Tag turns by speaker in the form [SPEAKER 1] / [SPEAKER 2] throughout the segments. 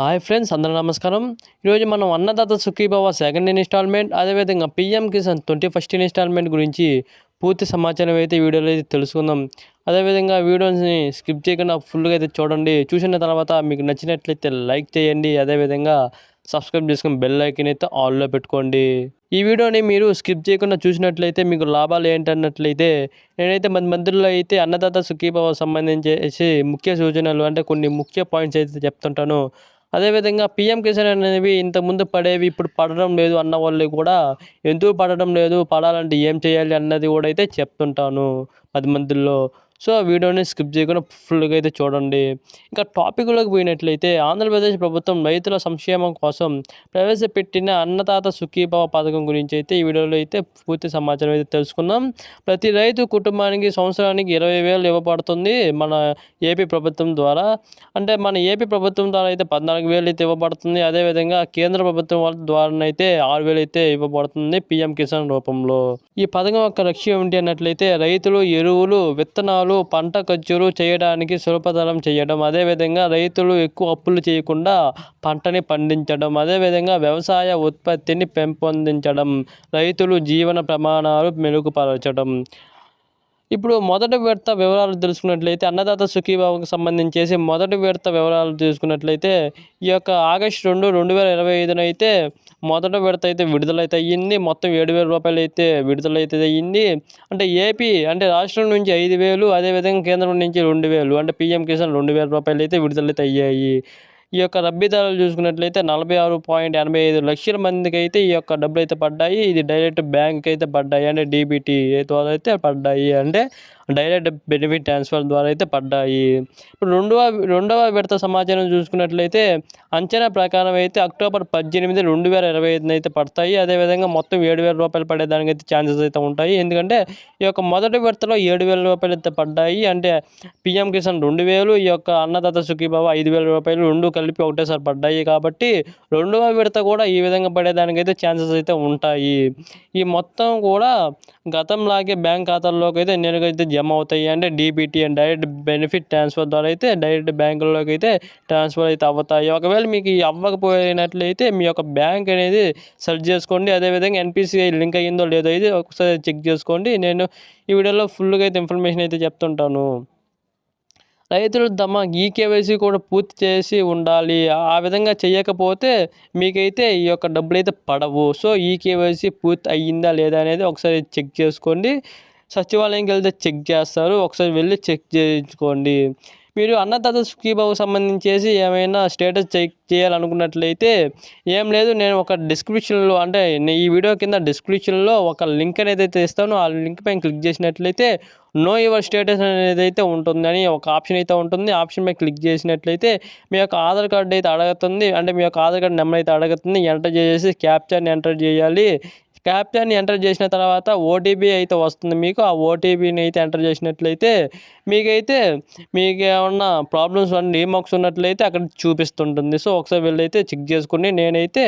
[SPEAKER 1] Hi friends అందరూ నమస్కారం. ఈరోజు మనం అన్నదాత సుఖీభవ సెకండ్ ఇన్స్టాల్మెంట్ అదేవిధంగా PM Kisan twenty first installment గురించి పూర్తి సమాచారం అయితే వీడియోలో అయితే తెలుసుకుందాం. అదేవిధంగా వీడియోని స్కిప్ చేయకుండా ఫుల్గా అయితే చూడండి. చూసిన తర్వాత మీకు నచ్చినట్లయితే లైక్ చేయండి. అదేవిధంగా సబ్స్క్రైబ్ చేసుకుని బెల్ ఐకన్ అయితే ఆల్లో పెట్టుకోండి. ఈ వీడియోని మీరు స్కిప్ చేయకుండా చూసినట్లయితే మీకు లాభాలు ఏంటన్నట్లయితే నేనైతే మన మధ్యలో అయితే అన్నదాత సుఖీభావ సంబంధించేసి ముఖ్య సూచనలు అంటే కొన్ని ముఖ్య పాయింట్స్ అయితే చెప్తుంటాను. అదేవిధంగా పిఎం కిసాన్ అనేవి ఇంతకుముందు పడేవి ఇప్పుడు పడడం లేదు అన్న వాళ్ళు కూడా ఎందుకు పడడం లేదు పడాలంటే ఏం చేయాలి అన్నది కూడా అయితే చెప్తుంటాను. పది మందిలో సో వీడియోని స్కిప్ చేయకుండా ఫుల్గా అయితే చూడండి. ఇంకా టాపిక్లోకి పోయినట్లయితే ఆంధ్రప్రదేశ్ ప్రభుత్వం రైతుల సంక్షేమం కోసం ప్రవేశపెట్టిన అన్నదాత సుఖీభావ పథకం గురించి అయితే ఈ వీడియోలో అయితే పూర్తి సమాచారం అయితే తెలుసుకుందాం. ప్రతి రైతు కుటుంబానికి సంవత్సరానికి ఇరవై వేలు ఇవ్వబడుతుంది మన ఏపీ ప్రభుత్వం ద్వారా. అంటే మన ఏపీ ప్రభుత్వం ద్వారా అయితే పద్నాలుగు వేలు అయితే ఇవ్వబడుతుంది. అదేవిధంగా కేంద్ర ప్రభుత్వం వాళ్ళ ద్వారా అయితే ఆరు వేలు అయితే ఇవ్వబడుతుంది పిఎం కిసాన్ రూపంలో. ఈ పథకం యొక్క లక్ష్యం ఏంటి అన్నట్లయితే రైతులు ఎరువులు విత్తనాలు పంట ఖర్చులు చేయడానికి సులభతరం చేయడం అదేవిధంగా రైతులు ఎక్కువ అప్పులు చేయకుండా పంటని పండించడం అదేవిధంగా వ్యవసాయ ఉత్పత్తిని పెంపొందించడం రైతులు జీవన ప్రమాణాలు మెరుగుపరచడం. ఇప్పుడు మొదటి విడత వివరాలు తెలుసుకున్నట్లయితే అన్నదాత సుఖీభావకు సంబంధించేసి మొదటి విడత వివరాలు తెలుసుకున్నట్లయితే ఈ యొక్క ఆగస్టు రెండు రెండు వేల ఇరవై ఐదున అయితే మొదటి విడత అయితే విడుదలైతే అయ్యింది. మొత్తం ఏడు వేల రూపాయలు అయితే విడుదలైతే అయ్యింది. అంటే ఏపీ అంటే రాష్ట్రం నుంచి ఐదు వేలు అదేవిధంగా కేంద్రం నుంచి రెండు వేలు అంటే పిఎం కిసాన్ రెండు వేల రూపాయలు అయితే విడుదలైతే అయ్యాయి. ఈ యొక్క లబ్బిదారులు చూసుకున్నట్లయితే నలభై ఆరు పాయింట్ ఎనభై ఐదు లక్షల మందికి అయితే ఈ యొక్క డబ్బులు అయితే పడ్డాయి. ఇది డైరెక్ట్ బ్యాంక్ అయితే పడ్డాయి. అంటే డీబీటీ ద్వారా అయితే పడ్డాయి. అంటే డైరెక్ట్ బెనిఫిట్ ట్రాన్స్ఫర్ ద్వారా అయితే పడ్డాయి. ఇప్పుడు రెండవ రెండవ విడత సమాచారం చూసుకున్నట్లయితే అంచనా ప్రకారం అయితే అక్టోబర్ పద్దెనిమిది రెండు వేల ఇరవై ఐదున అయితే పడతాయి. అదేవిధంగా మొత్తం ఏడు వేల రూపాయలు పడేదానికి అయితే ఛాన్సెస్ అయితే ఉంటాయి. ఎందుకంటే ఈ యొక్క మొదటి విడతలో ఏడు వేల రూపాయలు అయితే పడ్డాయి. అంటే పిఎం కిసాన్ రెండు వేలు ఈ యొక్క అన్నదాత సుఖీబాబు ఐదు వేల రూపాయలు రెండు కలిపి ఒకటేసారి పడ్డాయి కాబట్టి రెండవ విడత కూడా ఈ విధంగా పడేదానికైతే ఛాన్సెస్ అయితే ఉంటాయి. ఈ మొత్తం కూడా గతంలాగే బ్యాంక్ ఖాతాల్లోకి అయితే నేరుగా అయితే జమ అవుతాయి అంటే DBT and direct benefit transfer ద్వారా అయితే డైరెక్ట్ బ్యాంకుల్లోకి అయితే ట్రాన్స్ఫర్ అయితే అవుతాయి. ఒకవేళ మీకు అవ్వకపోయినట్లయితే మీ యొక్క బ్యాంక్ అనేది సెర్చ్ చేసుకోండి. అదేవిధంగా ఎన్పిసిఐ లింక్ అయ్యిందో లేదో అయితే ఒకసారి చెక్ చేసుకోండి. నేను ఈ వీడియోలో ఫుల్గా అయితే ఇన్ఫర్మేషన్ అయితే చెప్తుంటాను. రైతులు తమ ఈ కేవైసీ కూడా పూర్తి చేసి ఉండాలి. ఆ విధంగా చేయకపోతే మీకైతే ఈ యొక్క డబ్బులు అయితే పడవు. సో ఈ కేవైసీ పూర్తి అయ్యిందా లేదా అనేది ఒకసారి చెక్ చేసుకోండి. సచివాలయంకి వెళ్తే చెక్ చేస్తారు. ఒకసారి వెళ్ళి చెక్ చేయించుకోండి. మీరు అన్నదాత సుఖీబాబు సంబంధించేసి ఏమైనా స్టేటస్ చెక్ చేయాలనుకున్నట్లయితే ఏం లేదు. నేను ఒక డిస్క్రిప్షన్లో అంటే ఈ వీడియో కింద డిస్క్రిప్షన్లో ఒక లింక్ అనేది అయితే ఇస్తాను. ఆ లింక్ పైన క్లిక్ చేసినట్లయితే నో యువర్ స్టేటస్ అనేది అయితే ఉంటుందని ఒక ఆప్షన్ అయితే ఉంటుంది. ఆప్షన్ పై క్లిక్ చేసినట్లయితే మీ యొక్క ఆధార్ కార్డు అయితే అడుగుతుంది. అంటే మీ యొక్క ఆధార్ కార్డు నెంబర్ అయితే అడుగుతుంది. ఎంటర్ చేసేసి క్యాప్చర్ని ఎంటర్ చేయాలి. క్యాప్చర్ని ఎంటర్ చేసిన తర్వాత ఓటీపీ అయితే వస్తుంది మీకు. ఆ ఓటీపీని అయితే ఎంటర్ చేసినట్లయితే మీకైతే మీకు ఏమన్నా ప్రాబ్లమ్స్ అన్నీ మార్క్స్ ఉన్నట్లయితే అక్కడ చూపిస్తుంటుంది. సో ఒకసారి వెళ్ళైతే చెక్ చేసుకుని నేనైతే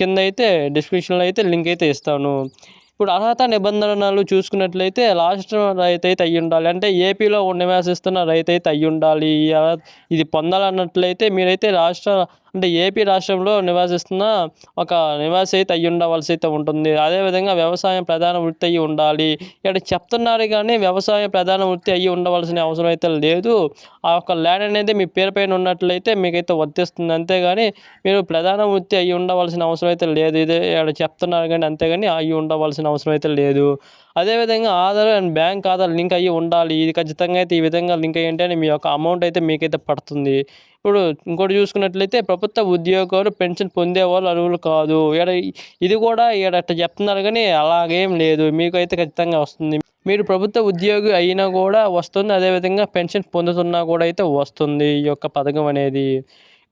[SPEAKER 1] కింద అయితే డిస్క్రిప్షన్లో అయితే లింక్ అయితే ఇస్తాను. ఇప్పుడు అర్హత నిబంధనలు చూసుకున్నట్లయితే లాస్ట్ రైతు అయితే అయ్యి ఉండాలి. అంటే ఏపీలో నివాసిస్తున్న రైతు అయితే అయ్యి ఉండాలి. ఈ ఇది పొందాలన్నట్లయితే మీరైతే రాష్ట్ర అంటే ఏపీ రాష్ట్రంలో నివాసిస్తున్న ఒక నివాసి అయితే అయ్యి ఉండవలసి అయితే ఉంటుంది అదేవిధంగా వ్యవసాయం ప్రధాన వృత్తి అయ్యి ఉండాలి. ఇక్కడ చెప్తున్నారు కానీ వ్యవసాయం ప్రధాన వృత్తి అయ్యి ఉండవలసిన అవసరం అయితే లేదు. ఆ యొక్క ల్యాండ్ అనేది మీ పేరు పైన ఉన్నట్లయితే మీకైతే వర్తిస్తుంది. అంతేగాని మీరు ప్రధాన వృత్తి అయ్యి ఉండవలసిన అవసరం అయితే లేదు. ఇదే ఇక్కడ చెప్తున్నారు కానీ అంతేగాని అయ్యి ఉండవలసిన అవసరం అయితే లేదు. అదేవిధంగా Aadhaar and bank Aadhaar link అయ్యి ఉండాలి. ఇది ఖచ్చితంగా అయితే ఈ విధంగా లింక్ అయ్యి అంటే మీ యొక్క అమౌంట్ అయితే మీకైతే పడుతుంది. ఇప్పుడు ఇంకోటి చూసుకున్నట్లయితే ప్రభుత్వ ఉద్యోగాలు పెన్షన్ పొందేవాళ్ళు అర్హులు కాదు. ఇక్కడ ఇది కూడా ఇక్కడ అట్లా చెప్తున్నారు కానీ అలాగేం లేదు. మీకు అయితే ఖచ్చితంగా వస్తుంది. మీరు ప్రభుత్వ ఉద్యోగి అయినా కూడా వస్తుంది. అదేవిధంగా పెన్షన్ పొందుతున్నా కూడా అయితే వస్తుంది ఈ యొక్క పథకం అనేది.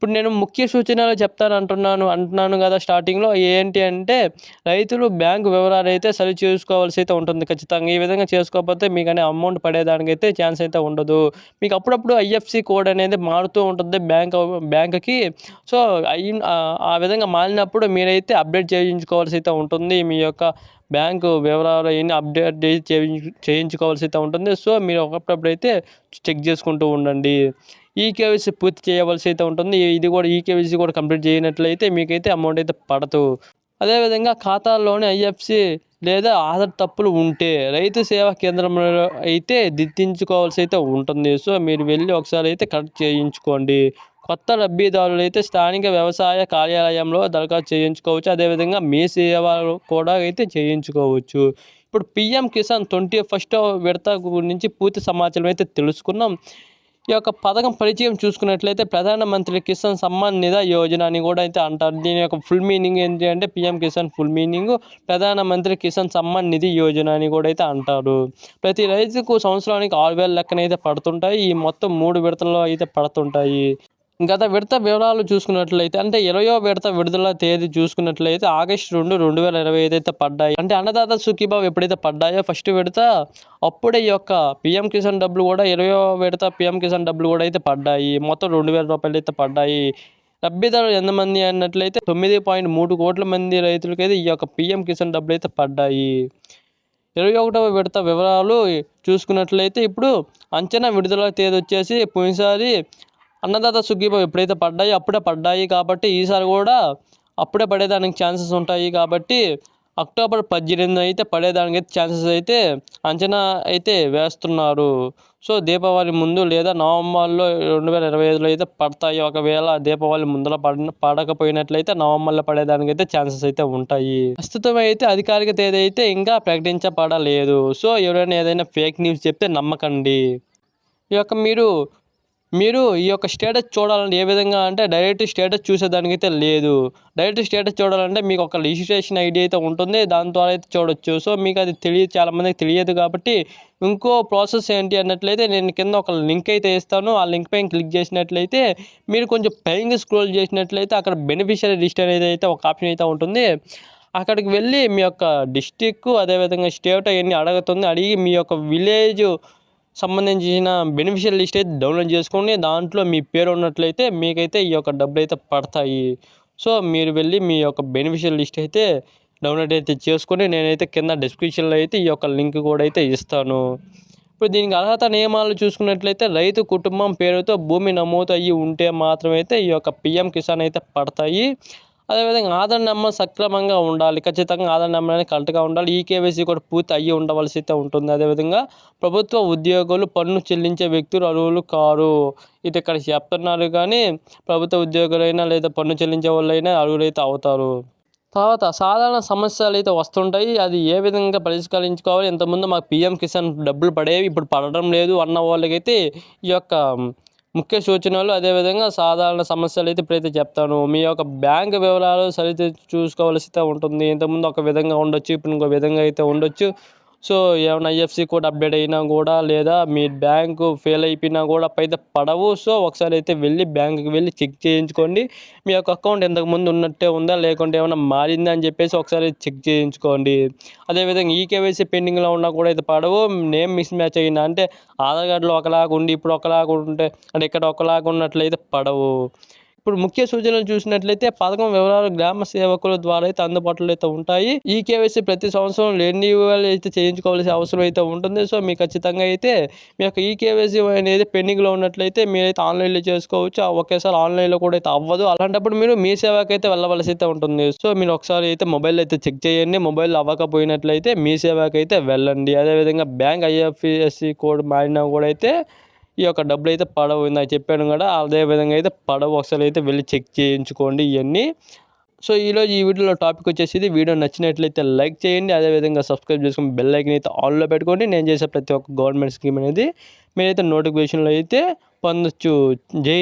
[SPEAKER 1] ఇప్పుడు నేను ముఖ్య సూచనలు చెప్తాను అంటున్నాను అంటున్నాను కదా స్టార్టింగ్లో ఏంటి అంటే రైతులు బ్యాంకు వివరాలు అయితే సరి చేసుకోవాల్సి అయితే ఉంటుంది ఖచ్చితంగా. ఈ విధంగా చేసుకోకపోతే మీకు అనే అమౌంట్ పడేదానికైతే ఛాన్స్ అయితే ఉండదు. మీకు అప్పుడప్పుడు ఐఎఫ్సి కోడ్ అనేది మారుతూ ఉంటుంది బ్యాంక్ బ్యాంక్కి. సో అయి ఆ- విధంగా మారినప్పుడు మీరైతే అప్డేట్ చేయించుకోవాల్సి అయితే ఉంటుంది. మీ యొక్క బ్యాంకు వివరాలు అవన్నీ అప్డేట్ చేయించు చేయించుకోవాల్సి అయితే ఉంటుంది. సో మీరు ఒకప్పుడప్పుడు అయితే చెక్ చేసుకుంటూ ఉండండి. ఈ కేవైసీ పూర్తి చేయవలసి అయితే ఉంటుంది. ఇది కూడా ఈ కేవైసీ కూడా కంప్లీట్ చేయనట్లయితే మీకైతే అమౌంట్ అయితే పడదు. అదేవిధంగా ఖాతాల్లోని ఐఎఫ్సి లేదా ఆధార్ తప్పులు ఉంటే రైతు సేవా కేంద్రంలో అయితే దిద్దించుకోవాల్సి అయితే ఉంటుంది. సో మీరు వెళ్ళి ఒకసారి అయితే కరెక్ట్ చేయించుకోండి. కొత్త లబ్ధిదారులు అయితే స్థానిక వ్యవసాయ కార్యాలయంలో దరఖాస్తు చేయించుకోవచ్చు. అదేవిధంగా మీ సేవలు కూడా అయితే చేయించుకోవచ్చు. ఇప్పుడు పిఎం కిసాన్ ట్వంటీ ఫస్ట్ విడత గురించి పూర్తి సమాచారం అయితే తెలుసుకున్నాం. ఈ యొక్క పథకం పరిచయం చూసుకున్నట్లయితే ప్రధానమంత్రి కిసాన్ సమ్మాన్ నిధి యోజన అని కూడా అయితే అంటారు. దీని యొక్క ఫుల్ మీనింగ్ ఏంటి అంటే పిఎం కిసాన్ ఫుల్ మీనింగ్ ప్రధానమంత్రి కిసాన్ సమ్మాన్ నిధి యోజన అని కూడా అయితే అంటారు. ప్రతి రైతుకు సంవత్సరానికి ఆరు వేల లెక్కన అయితే పడుతుంటాయి. ఈ మొత్తం మూడు విడతల్లో అయితే పడుతుంటాయి. గత విడత వివరాలు చూసుకున్నట్లయితే అంటే ఇరవయో విడత విడుదల తేదీ చూసుకున్నట్లయితే ఆగస్టు రెండు రెండు వేల ఇరవై ఐదు అయితే పడ్డాయి. అంటే అన్నదాత సుఖీబాబు ఎప్పుడైతే పడ్డాయో ఫస్ట్ విడత అప్పుడే ఈ యొక్క పిఎం కిసాన్ డబ్బులు కూడా ఇరవయో విడత పిఎం కిసాన్ డబ్బులు కూడా అయితే పడ్డాయి. మొత్తం రెండు వేల రూపాయలు అయితే పడ్డాయి. లబ్ధిదారులు ఎంతమంది అన్నట్లయితే తొమ్మిది పాయింట్ మూడు కోట్ల మంది రైతులకైతే ఈ యొక్క పిఎం కిసాన్ డబ్బులు అయితే పడ్డాయి. ఇరవై ఒకటవ విడత వివరాలు చూసుకున్నట్లయితే ఇప్పుడు అంచనా విడుదల తేదీ వచ్చేసి పోయినసారి అన్నదాత సుఖీభావ ఎప్పుడైతే పడ్డాయి అప్పుడే పడ్డాయి కాబట్టి ఈసారి కూడా అప్పుడే పడేదానికి ఛాన్సెస్ ఉంటాయి కాబట్టి అక్టోబర్ పద్దెనిమిది అయితే పడేదానికి అయితే ఛాన్సెస్ అయితే అంచనా అయితే వేస్తున్నారు. సో దీపావళి ముందు లేదా నవంబర్లో రెండు వేల ఇరవై ఐదులో అయితే పడతాయి. ఒకవేళ దీపావళి ముందర పడిన పడకపోయినట్లయితే నవంబర్లో పడేదానికి అయితే ఛాన్సెస్ అయితే ఉంటాయి. ప్రస్తుతం అయితే అధికారిక తేదీ అయితే ఇంకా ప్రకటించబడలేదు. సో ఎవరైనా ఏదైనా ఫేక్ న్యూస్ చెప్తే నమ్మకండి. ఈ యొక్క మీరు మీరు ఈ యొక్క స్టేటస్ చూడాలంటే ఏ విధంగా అంటే డైరెక్ట్ స్టేటస్ చూసేదానికి అయితే లేదు. డైరెక్ట్ స్టేటస్ చూడాలంటే మీకు ఒక రిజిస్ట్రేషన్ ఐడి అయితే ఉంటుంది. దాని ద్వారా అయితే చూడొచ్చు. సో మీకు అది తెలియదు చాలామందికి తెలియదు కాబట్టి ఇంకో ప్రాసెస్ ఏంటి అన్నట్లయితే నేను కింద ఒక లింక్ అయితే ఇస్తాను. ఆ లింక్ పైన క్లిక్ చేసినట్లయితే మీరు కొంచెం పైన స్క్రోల్ చేసినట్లయితే అక్కడ బెనిఫిషియరీ రిజిస్టర్ అనేది అయితే ఒక ఆప్షన్ అయితే ఉంటుంది. అక్కడికి వెళ్ళి మీ యొక్క డిస్టిక్ అదేవిధంగా స్టేట్ అవన్నీ అడుగుతుంది. అడిగి మీ యొక్క విలేజ్ సంబంధించిన బెనిఫిషియల్ లిస్ట్ అయితే డౌన్లోడ్ చేసుకోండి. దాంట్లో మీ పేరు ఉన్నట్లయితే మీకైతే ఈ యొక్క డబ్బులు అయితే పడతాయి. సో మీరు వెళ్ళి మీ యొక్క బెనిఫిషియల్ లిస్ట్ అయితే డౌన్లోడ్ అయితే చేసుకొని నేనైతే కింద డిస్క్రిప్షన్లో అయితే ఈ యొక్క లింక్ కూడా అయితే ఇస్తాను. ఇప్పుడు దీనికి అర్హత నియమాలు చూసుకున్నట్లయితే రైతు కుటుంబం పేరుతో భూమి నమోదు అయ్యి ఉంటే మాత్రమైతే ఈ యొక్క పిఎం కిసాన్ అయితే పడతాయి. అదేవిధంగా ఆధార్ నెంబర్ సక్రమంగా ఉండాలి. ఖచ్చితంగా ఆధార్ నెంబర్ అనేది కరెక్ట్గా ఉండాలి. ఈ కేవైసీ కూడా పూర్తి అయ్యి ఉండవలసి అయితే ఉంటుంది. అదేవిధంగా ప్రభుత్వ ఉద్యోగులు పన్ను చెల్లించే వ్యక్తులు అర్హులు కారు. ఇది ఇక్కడ చెప్తున్నారు కానీ ప్రభుత్వ ఉద్యోగులైనా లేదా పన్ను చెల్లించే వాళ్ళైనా అర్హులైతే అవుతారు. తర్వాత సాధారణ సమస్యలు అయితే వస్తుంటాయి. అది ఏ విధంగా పరిష్కరించుకోవాలి? ఇంతకుముందు మాకు పిఎం కిసాన్ డబ్బులు పడేవి ఇప్పుడు పడడం లేదు అన్న వాళ్ళకైతే ఈ యొక్క ముఖ్య సూచనలు అదేవిధంగా సాధారణ సమస్యలు అయితే ఇప్పుడైతే చెప్తాను. మీ యొక్క బ్యాంక్ వివరాలు సరితే చూసుకోవాల్సి అయితే ఉంటుంది. ఇంతకుముందు ఒక విధంగా ఉండొచ్చు ఇప్పుడు ఇంకో విధంగా అయితే ఉండొచ్చు. సో ఏమైనా ఐఎఫ్సి కోడ్ అప్డేట్ అయినా కూడా లేదా మీ బ్యాంకు ఫెయిల్ అయిపోయినా కూడా అయితే పడవు. సో ఒకసారి అయితే వెళ్ళి బ్యాంకుకి వెళ్ళి చెక్ చేయించుకోండి. మీ యొక్క అకౌంట్ ఇంతకుముందు ఉన్నట్టే ఉందా? లేకుంటే ఏమైనా మారిందా అని చెప్పేసి ఒకసారి చెక్ చేయించుకోండి. అదేవిధంగా ఈ కేవైసీ పెండింగ్లో ఉన్నా కూడా అయితే పడవు. నేమ్ మిస్ మ్యాచ్ అయినా అంటే ఆధార్ కార్డులో ఒకలాగా ఉండి ఇప్పుడు ఒకలాగా ఉంటే అంటే ఇక్కడ ఒకలాగా ఉన్నట్లయితే పడవు. ఇప్పుడు ముఖ్య సూచనలు చూసినట్లయితే పథకం వివరాలు గ్రామ సేవకుల ద్వారా అయితే అందుబాటులో అయితే ఉంటాయి. ఈ కేవైసీ ప్రతి సంవత్సరం రెన్యూవల్ అయితే చేయించుకోవాల్సిన అవసరం అయితే ఉంటుంది. సో మీకు ఖచ్చితంగా అయితే మీ యొక్క ఈ కేవైసీ అనేది పెండింగ్లో ఉన్నట్లయితే మీరైతే ఆన్లైన్లో చేసుకోవచ్చు. ఆ ఒకేసారి ఆన్లైన్లో కూడా అయితే అవ్వదు. అలాంటప్పుడు మీరు మీ సేవకి అయితే వెళ్ళవలసి అయితే ఉంటుంది. సో మీరు ఒకసారి అయితే మొబైల్ అయితే చెక్ చేయండి. మొబైల్ అవ్వకపోయినట్లయితే మీ సేవకి అయితే వెళ్ళండి. అదేవిధంగా బ్యాంక్ ఐఎఫ్ఎస్సి కోడ్ మారినా కూడా అయితే ఈ యొక్క డబ్బులు అయితే పడవు ఇందాక చెప్పాను కదా అదే విధంగా అయితే పడవు ఒకసారి అయితే వెళ్ళి చెక్ చేయించుకోండి ఇవన్నీ సో ఈరోజు ఈ వీడియోలో టాపిక్ వచ్చేసి వీడియో నచ్చినట్లయితే లైక్ చేయండి అదేవిధంగా సబ్స్క్రైబ్ చేసుకుని బెల్ ఐకన్ అయితే ఆన్లో పెట్టుకోండి. నేను చేసే ప్రతి ఒక్క గవర్నమెంట్ స్కీమ్ అనేది మీరైతే నోటిఫికేషన్లో అయితే పొందొచ్చు. జై